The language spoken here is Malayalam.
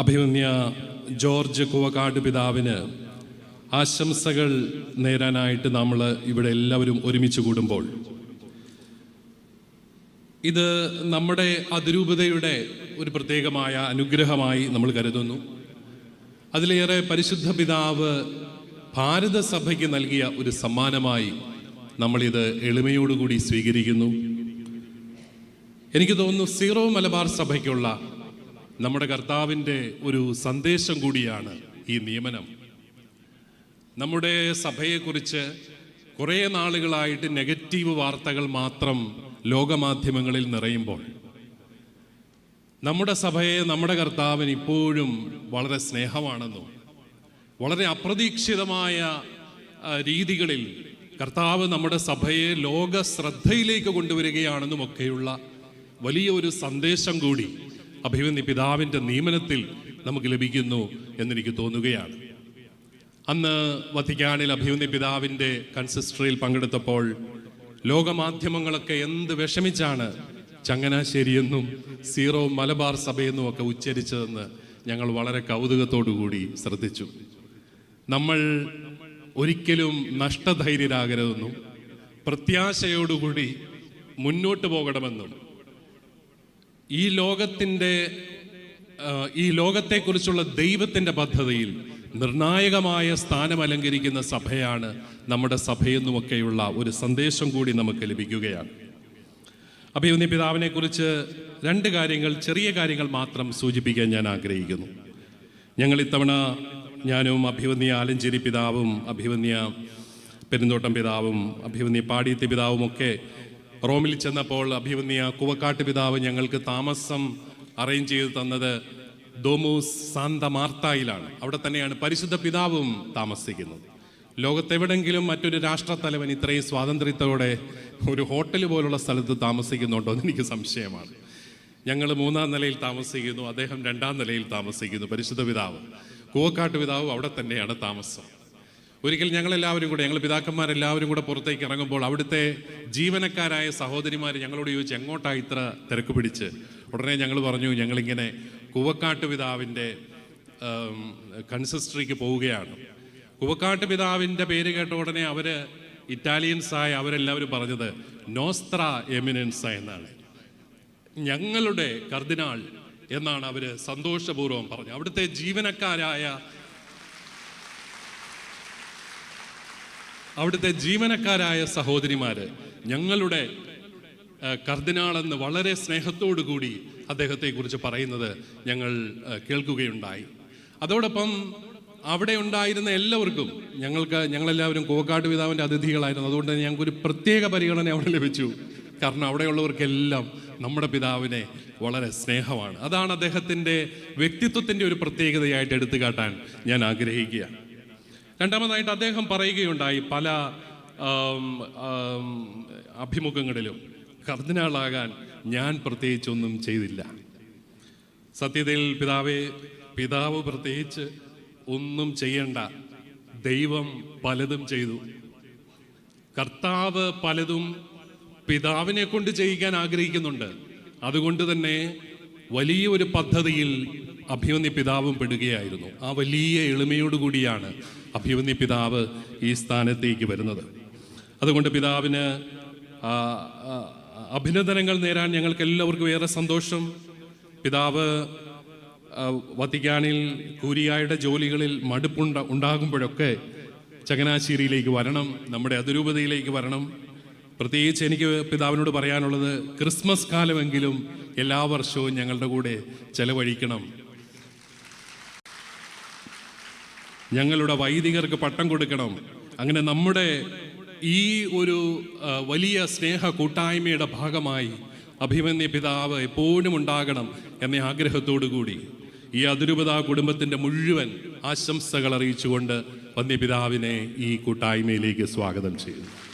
അഭിമന്യ ജോർജ് കുവക്കാട് പിതാവിന് ആശംസകൾ നേരാനായിട്ട് നമ്മൾ ഇവിടെ എല്ലാവരും ഒരുമിച്ച് കൂടുമ്പോൾ. ഇത് നമ്മുടെ അതിരൂപതയുടെ ഒരു പ്രത്യേകമായ അനുഗ്രഹമായി നമ്മൾ കരുതുന്നു. അതിലേറെ പരിശുദ്ധ പിതാവ് ഭാരതസഭയ്ക്ക് നൽകിയ ഒരു സമ്മാനമായി നമ്മളിത് എളിമയോടുകൂടി സ്വീകരിക്കുന്നു. എനിക്ക് തോന്നുന്നു സീറോ മലബാർ സഭയ്ക്കുള്ള നമ്മുടെ കർത്താവിന്റെ ഒരു സന്ദേശം കൂടിയാണ് ഈ നിയമനം. നമ്മുടെ സഭയെക്കുറിച്ച് കുറേ നാളുകളായിട്ട് നെഗറ്റീവ് വാർത്തകൾ മാത്രം ലോകമാധ്യമങ്ങളിൽ നിറയുമ്പോൾ നമ്മുടെ സഭയെ നമ്മുടെ കർത്താവിന് ഇപ്പോഴും വളരെ സ്നേഹമാണെന്നും വളരെ അപ്രതീക്ഷിതമായ രീതികളിൽ കർത്താവ് നമ്മുടെ സഭയെ ലോക ശ്രദ്ധയിലേക്ക് കൊണ്ടുവരികയാണെന്നും ഒക്കെയുള്ള വലിയൊരു സന്ദേശം കൂടി അഭിമന്യ പിതാവിന്റെ നിയമനത്തിൽ നമുക്ക് ലഭിക്കുന്നു എന്നെനിക്ക് തോന്നുകയാണ്. അന്ന് വത്തിക്കാനിൽ അഭിമന്യ പിതാവിന്റെ കൺസിസ്റ്ററിയിൽ പങ്കെടുത്തപ്പോൾ ലോകമാധ്യമങ്ങളൊക്കെ എന്ത് വിഷമിച്ചാണ് ചങ്ങനാശ്ശേരിയെന്നും സീറോ മലബാർ സഭയെന്നും ഒക്കെ ഉച്ചരിച്ചതെന്ന് ഞങ്ങൾ വളരെ കൂടി ശ്രദ്ധിച്ചു. നമ്മൾ ഒരിക്കലും നഷ്ടധൈര്യരാകരുതെന്നും പ്രത്യാശയോടുകൂടി മുന്നോട്ട് പോകണമെന്നും ഈ ലോകത്തിന്റെ ഈ ലോകത്തെക്കുറിച്ചുള്ള ദൈവത്തിന്റെ പദ്ധതിയിൽ നിർണായകമായ സ്ഥാനം അലങ്കരിക്കുന്ന സഭയാണ് നമ്മുടെ സഭയെന്നുമൊക്കെയുള്ള ഒരു സന്ദേശം കൂടി നമുക്ക് ലഭിക്കുകയാണ്. അഭിയുന്നി പിതാവിനെ കുറിച്ച് രണ്ട് കാര്യങ്ങൾ ചെറിയ കാര്യങ്ങൾ മാത്രം സൂചിപ്പിക്കാൻ ഞാൻ ആഗ്രഹിക്കുന്നു. ഞങ്ങൾ ഇത്തവണ ഞാനും അഭിവന്യ ആലഞ്ചേരി പിതാവും അഭിവന്യ പെരുന്തോട്ടം പിതാവും അഭിവന്യ പാടിയത്തെ പിതാവും ഒക്കെ റോമിൽ ചെന്നപ്പോൾ അഭിമന്യ കുവക്കാട്ട് പിതാവ് ഞങ്ങൾക്ക് താമസം അറേഞ്ച് ചെയ്ത് തന്നത് ദോമൂസ് സാന്ത മാർത്തായിലാണ്. അവിടെ തന്നെയാണ് പരിശുദ്ധ പിതാവും താമസിക്കുന്നത്. ലോകത്തെവിടെങ്കിലും മറ്റൊരു രാഷ്ട്രത്തലവൻ ഇത്രയും സ്വാതന്ത്ര്യത്തോടെ ഒരു ഹോട്ടൽ പോലുള്ള സ്ഥലത്ത് താമസിക്കുന്നുണ്ടോ എന്ന് എനിക്ക് സംശയമാണ്. ഞങ്ങൾ മൂന്നാം നിലയിൽ താമസിക്കുന്നു അദ്ദേഹം രണ്ടാം നിലയിൽ താമസിക്കുന്നു പരിശുദ്ധ പിതാവ്. കൂവക്കാട്ട് പിതാവ് അവിടെ തന്നെയാണ് താമസം. ഒരിക്കൽ ഞങ്ങളെല്ലാവരും കൂടെ ഞങ്ങൾ പിതാക്കന്മാരെല്ലാവരും കൂടെ പുറത്തേക്ക് ഇറങ്ങുമ്പോൾ അവിടുത്തെ ജീവനക്കാരായ സഹോദരിമാർ ഞങ്ങളോട് ചോദിച്ചു എങ്ങോട്ടാണ് ഇത്ര തിരക്ക് പിടിച്ച്? ഉടനെ ഞങ്ങൾ പറഞ്ഞു ഞങ്ങളിങ്ങനെ കുവക്കാട്ട് പിതാവിന്റെ കൺസിസ്റ്ററിക്ക് പോവുകയാണ്. കുവക്കാട്ട് പിതാവിന്റെ പേര് കേട്ട ഉടനെ ഇറ്റാലിയൻസ് ഇറ്റാലിയൻസായ അവരെല്ലാവരും പറഞ്ഞത് നോസ്ത്ര എമിനൻസ എന്നാണ്. ഞങ്ങളുടെ കർദിനാൾ എന്നാണ് അവർ സന്തോഷപൂർവം പറഞ്ഞത്. അവിടുത്തെ ജീവനക്കാരായ അവിടുത്തെ ജീവനക്കാരായ സഹോദരിമാര് ഞങ്ങളുടെ കർദിനാളെന്ന് വളരെ സ്നേഹത്തോടു കൂടി അദ്ദേഹത്തെക്കുറിച്ച് പറയുന്നത് ഞങ്ങൾ കേൾക്കുകയുണ്ടായി. അതോടൊപ്പം അവിടെ ഉണ്ടായിരുന്ന എല്ലാവർക്കും ഞങ്ങൾക്ക് ഞങ്ങളെല്ലാവരും കോക്കാട്ട് പിതാവിന്റെ അതിഥികളായിരുന്നു. അതുകൊണ്ട് തന്നെ ഞങ്ങൾക്കൊരു പ്രത്യേക പരിഗണന അവിടെ ലഭിച്ചു. കാരണം അവിടെയുള്ളവർക്കെല്ലാം നമ്മുടെ പിതാവിനെ വളരെ സ്നേഹമാണ്. അതാണ് അദ്ദേഹത്തിന്റെ വ്യക്തിത്വത്തിന്റെ ഒരു പ്രത്യേകതയായിട്ട് എടുത്തു കാട്ടാൻ ഞാൻ ആഗ്രഹിക്കുക. രണ്ടാമതായിട്ട് അദ്ദേഹം പറയുകയുണ്ടായി പല അഭിമുഖങ്ങളിലും കർദിനാളാകാൻ ഞാൻ പ്രത്യേകിച്ചൊന്നും ചെയ്തില്ല. സത്യതയിൽ പിതാവെ പിതാവ് പ്രത്യേകിച്ച് ഒന്നും ചെയ്യണ്ട. ദൈവം പലതും ചെയ്തു. കർത്താവ് പലതും പിതാവിനെ കൊണ്ട് ചെയ്യിക്കാൻ ആഗ്രഹിക്കുന്നുണ്ട്. അതുകൊണ്ട് തന്നെ വലിയൊരു പദ്ധതിയിൽ അഭിമന്യ പിതാവും പെടുകയായിരുന്നു. ആ വലിയ എളിമയോടുകൂടിയാണ് അഭിമന്യ പിതാവ് ഈ സ്ഥാനത്തേക്ക് വരുന്നത്. അതുകൊണ്ട് പിതാവിന് അഭിനന്ദനങ്ങൾ നേരാൻ ഞങ്ങൾക്ക് എല്ലാവർക്കും ഏറെ സന്തോഷം. പിതാവ് വത്തിക്കാനിൽ കൂരിയായുടെ ജോലികളിൽ മടുപ്പുണ്ട ഉണ്ടാകുമ്പോഴൊക്കെ ചങ്ങനാശ്ശേരിയിലേക്ക് വരണം നമ്മുടെ അതിരൂപതയിലേക്ക് വരണം. പ്രത്യേകിച്ച് എനിക്ക് പിതാവിനോട് പറയാനുള്ളത് ക്രിസ്മസ് കാലമെങ്കിലും എല്ലാ വർഷവും ഞങ്ങളുടെ കൂടെ ചെലവഴിക്കണം. ഞങ്ങളുടെ വൈദികർക്ക് പട്ടം കൊടുക്കണം. അങ്ങനെ നമ്മുടെ ഈ ഒരു വലിയ സ്നേഹ കൂട്ടായ്മയുടെ ഭാഗമായി അഭിമന്യ പിതാവ് എപ്പോഴും ഉണ്ടാകണം എന്ന ആഗ്രഹത്തോടു കൂടി ഈ അതിരൂപത കുടുംബത്തിന്റെ മുഴുവൻ ആശംസകൾ അറിയിച്ചുകൊണ്ട് വന്യപിതാവിനെ ഈ കൂട്ടായ്മയിലേക്ക് സ്വാഗതം ചെയ്യുന്നു.